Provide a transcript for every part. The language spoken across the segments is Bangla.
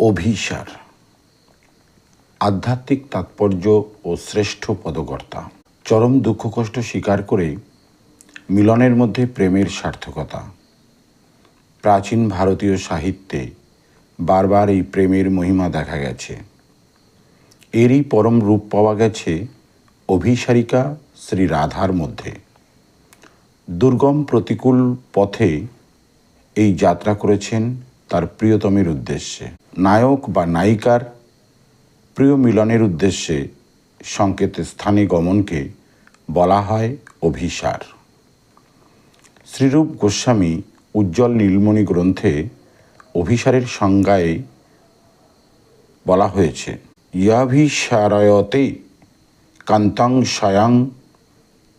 অভিসার, আধ্যাত্মিক তাৎপর্য ও শ্রেষ্ঠ পদকর্তা। চরম দুঃখ কষ্ট স্বীকার করে মিলনের মধ্যে প্রেমের সার্থকতা। প্রাচীন ভারতীয় সাহিত্যে বারবার এই প্রেমের মহিমা দেখা গেছে। এরই পরম রূপ পাওয়া গেছে অভিসারিকা শ্রী রাধার মধ্যে। দুর্গম প্রতিকূল পথে এই যাত্রা করেছেন তার প্রিয়তমের উদ্দেশ্যে। নায়ক বা নায়িকার প্রিয় মিলনের উদ্দেশ্যে সংকেত স্থানে গমনকে বলা হয় অভিসার। শ্রীরূপ গোস্বামী উজ্জ্বল নীলমণি গ্রন্থে অভিসারের সংজ্ঞায় বলা হয়েছে, ইয়াভিসারয়তে কান্তাং স্বয়ং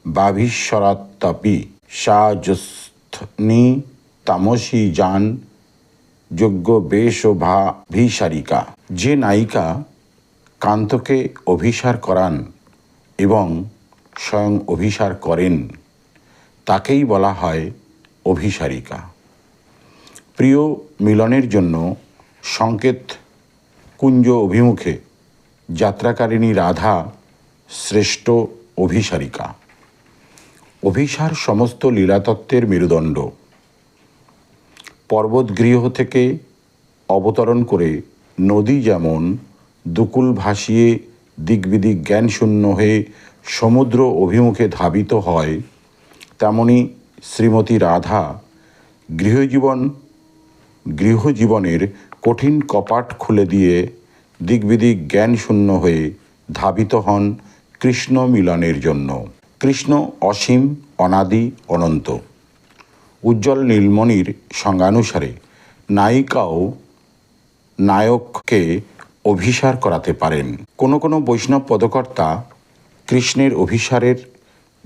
বাভীশ্বরাত্তপি সাজস্থনি তামসী যান যোগ্য বেশ ভাভিসারিকা যে নায়িকা কান্তকে অভিসার করান এবং স্বয়ং অভিসার করেন, তাকেই বলা হয় অভিসারিকা। প্রিয় মিলনের জন্য সংকেত কুঞ্জ অভিমুখে যাত্রাকারিণী রাধা শ্রেষ্ঠ অভিসারিকা। অভিসার সমস্ত লীলাতত্ত্বের মেরুদণ্ড পর্বতগৃহ থেকে অবতরণ করে নদী যেমন দুকুল ভাসিয়ে দিকবিদিক জ্ঞানশূন্য হয়ে সমুদ্র অভিমুখে ধাবিত হয়, তেমনি শ্রীমতী রাধা গৃহজীবন, গৃহজীবনের কঠিন কপাট খুলে দিয়ে দিকবিদিক জ্ঞানশূন্য হয়ে ধাবিত হন কৃষ্ণ মিলনের জন্য। কৃষ্ণ অসীম, অনাদি, অনন্ত। উজ্জ্বল নীলমণির সংজ্ঞানুসারে নায়িকাও নায়ককে অভিসার করাতে পারেন। কোনো কোনো বৈষ্ণব পদকর্তা কৃষ্ণের অভিসারের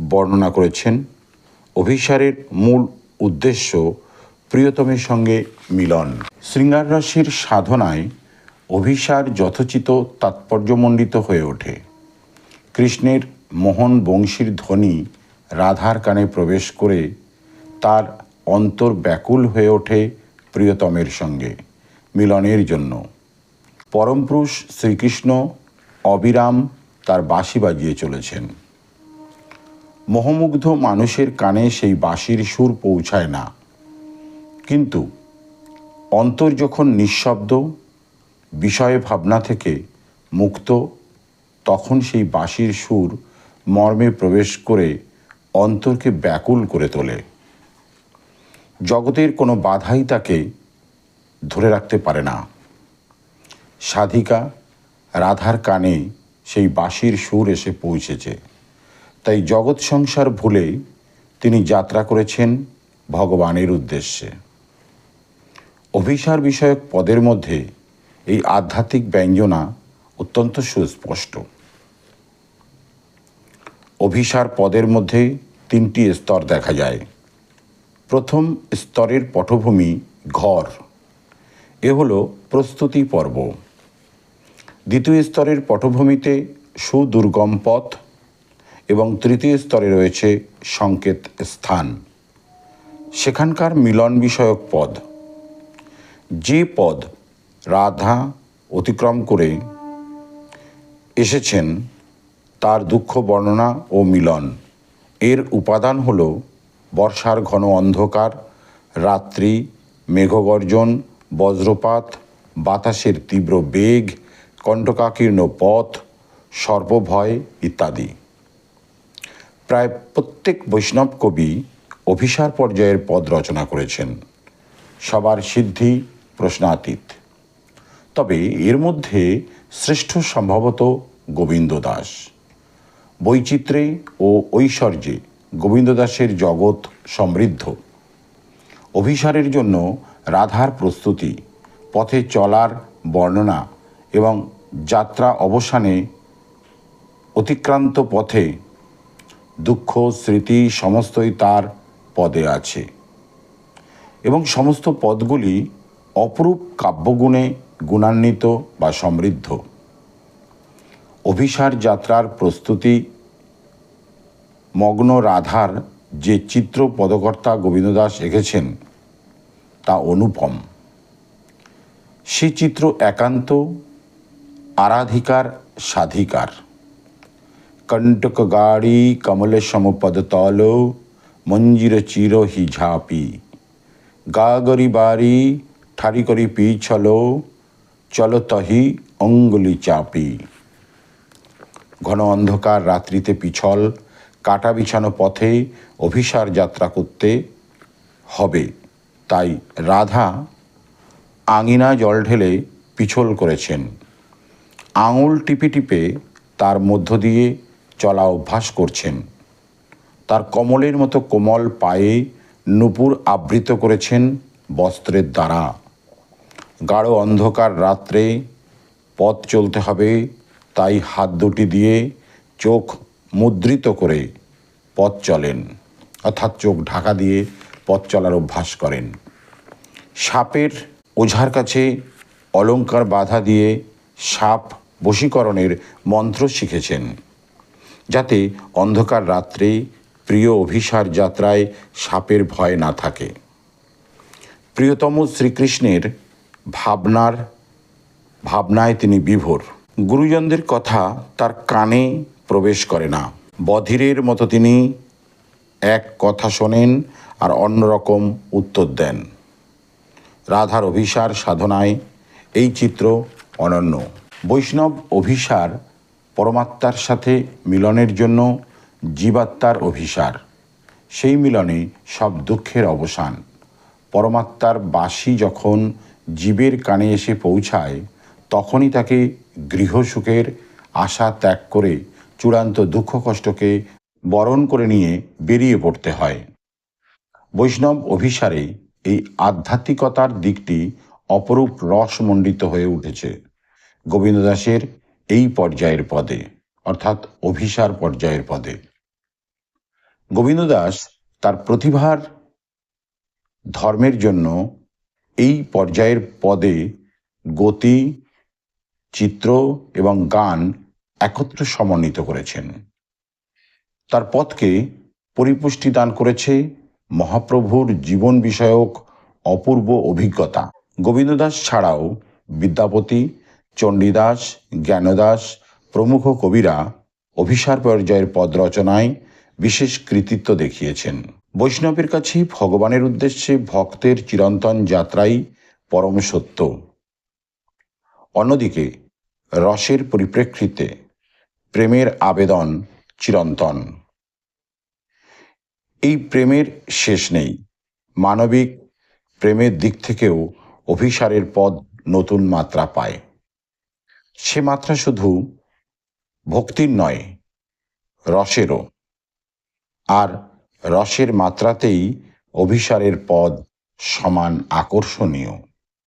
বর্ণনা করেছেন। অভিসারের মূল উদ্দেশ্য প্রিয়তমের সঙ্গে মিলন। শৃঙ্গার রসের সাধনায় অভিসার যথোচিত তাৎপর্যমণ্ডিত হয়ে ওঠে। কৃষ্ণের মোহন বংশীর ধ্বনি রাধার কানে প্রবেশ করে তার অন্তর ব্যাকুল হয়ে ওঠে প্রিয়তমের সঙ্গে, মিলনের জন্য। পরমপুরুষ শ্রীকৃষ্ণ অবিরাম তার বাঁশি বাজিয়ে চলেছেন। মোহমুগ্ধ মানুষের কানে সেই বাঁশির সুর পৌঁছায় না। কিন্তু অন্তর যখন নিঃশব্দ, বিষয় ভাবনা থেকে মুক্ত, তখন সেই বাঁশির সুর মর্মে প্রবেশ করে অন্তরকে ব্যাকুল করে তোলে। জগতের কোনো বাধাই তাকে ধরে রাখতে পারে না। সাধিকা রাধার কানে সেই বাঁশির সুর এসে পৌঁছেছে। তাই জগৎ সংসার ভুলে তিনি যাত্রা করেছেন ভগবানের উদ্দেশ্যে। অভিসার বিষয়ক পদের মধ্যে এই আধ্যাত্মিক ব্যঞ্জনা অত্যন্ত সুস্পষ্ট। অভিসার পদের মধ্যে তিনটি স্তর দেখা যায়। প্রথম স্তরের পটভূমি ঘর। এ হলো প্রস্তুতি পর্ব। দ্বিতীয় স্তরের পটভূমিতে সুদুর্গম পথ এবং তৃতীয় স্তরে রয়েছে সংকেত স্থান। সেখানকার মিলন বিষয়ক পদ। যে পদ রাধা অতিক্রম করে এসেছেন, তার দুঃখ বর্ণনা ও মিলন। এর উপাদান হল বর্ষার ঘন অন্ধকার, রাত্রি, মেঘগর্জন, বজ্রপাত, বাতাসের তীব্র বেগ কণ্টকাকীর্ণ পথ সর্বভয় ইত্যাদি। প্রায় প্রত্যেক বৈষ্ণব কবি অভিসার পর্যায়ের পদ রচনা করেছেন। সবার সিদ্ধি প্রশ্নাতীত। তবে এর মধ্যে শ্রেষ্ঠ সম্ভবত গোবিন্দ দাস। বৈচিত্র্যে ও ঐশ্বর্যে গোবিন্দ দাসের জগৎ সমৃদ্ধ। অভিসারের জন্য রাধার প্রস্তুতি, পথে চলার বর্ণনা এবং যাত্রা অবসানে অতিক্রান্ত পথে দুঃখ, স্মৃতি সমস্তই তার পদে আছে এবং সমস্ত পদগুলি অপরূপ কাব্যগুণে গুণান্বিত বা সমৃদ্ধ। অভিসার যাত্রার প্রস্তুতি মগ্ন রাধার যে চিত্র পদকর্তা গোবিন্দ দাস এঁকেছেন, তা অনুপম। সে চিত্র একান্ত, আরাধিকার, সাধিকার। কণ্টক গাড়ি, কমলে সমপদ তল, মঞ্জির চির হি ঝাপি। গাগরি বাড়ি, ঠারি করি পিছল চল তহি অঙ্গুলি চাপি। ঘন অন্ধকার রাত্রিতে পিছল কাটা বিছানো পথে অভিসার যাত্রা করতে হবে। তাই রাধা আঙিনা জল ঢেলে পিছল করেছেন। আঙুল টিপে টিপে তার মধ্য দিয়ে চলা অভ্যাস করছেন। তার কমলের মতো কোমল পায়ে নুপুর আবৃত করেছেন বস্ত্রের দ্বারা। গাঢ় অন্ধকার রাত্রে পথ চলতে হবে, তাই হাত দুটি দিয়ে চোখ মুদ্রিত করে পথ চলেন, অর্থাৎ চোখ ঢাকা দিয়ে পথ চলার অভ্যাস করেন। সাপের ওঝার কাছে অলংকার বাধা দিয়ে সাপ বশীকরণের মন্ত্র শিখেছেন, যাতে অন্ধকার রাত্রে প্রিয় অভিসার যাত্রায় সাপের ভয় না থাকে। প্রিয়তম শ্রীকৃষ্ণের ভাবনার, ভাবনায় তিনি বিভোর। গুরুজনদের কথা তার কানে প্রবেশ করে না। বধিরের মতো তিনি এক কথা শোনেন আর অন্যরকম উত্তর দেন। রাধার অভিসার সাধনায় এই চিত্র অনন্য। বৈষ্ণব অভিসার পরমাত্মার সাথে মিলনের জন্য জীবাত্মার অভিসার। সেই মিলনে সব দুঃখের অবসান। পরমাত্মার বাসি যখন জীবের কানে এসে পৌঁছায়, তখনই তাকে গৃহসুখের আশা ত্যাগ করে চূড়ান্ত দুঃখ কষ্টকে বরণ করে নিয়ে বেরিয়ে পড়তে হয়। বৈষ্ণব অভিসারে এই আধ্যাত্মিকতার দিকটি অপরূপ রসমণ্ডিত হয়ে উঠেছে। গোবিন্দ দাসের এই পর্যায়ের পদে, অর্থাৎ অভিসার পর্যায়ের পদে। গোবিন্দ দাস তার প্রতিভার ধর্মের জন্য এই পর্যায়ের পদে গতি, চিত্র এবং গান একত্র সমন্বিত করেছেন। তার পথকে পরিপুষ্টি দান করেছে মহাপ্রভুর জীবন বিষয়ক অপূর্ব অভিজ্ঞতা। গোবিন্দদাস ছাড়াও বিদ্যাপতি, চণ্ডীদাস, জ্ঞানদাস, প্রমুখ কবিরা অভিসার পর্যায়ের পদ রচনায় বিশেষ কৃতিত্ব দেখিয়েছেন। বৈষ্ণবের কাছে ভগবানের উদ্দেশ্যে ভক্তের চিরন্তন যাত্রাই পরম সত্য। অন্যদিকে রসের পরিপ্রেক্ষিতে প্রেমের আবেদন চিরন্তন। এই প্রেমের শেষ নেই। মানবিক প্রেমের দিক থেকেও অভিসারের পদ নতুন মাত্রা পায়। সে মাত্রা শুধু ভক্তির নয়, রসেরও। আর রসের মাত্রাতেই অভিসারের পদ সমান আকর্ষণীয়।